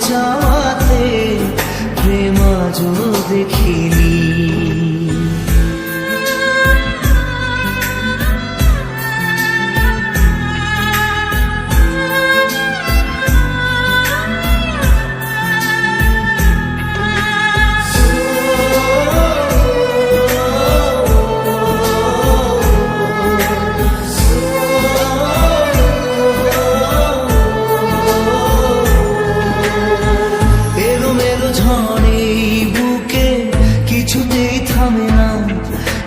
চাওয়াতে প্রেমা যদি দেখিনি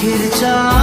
চোখের চা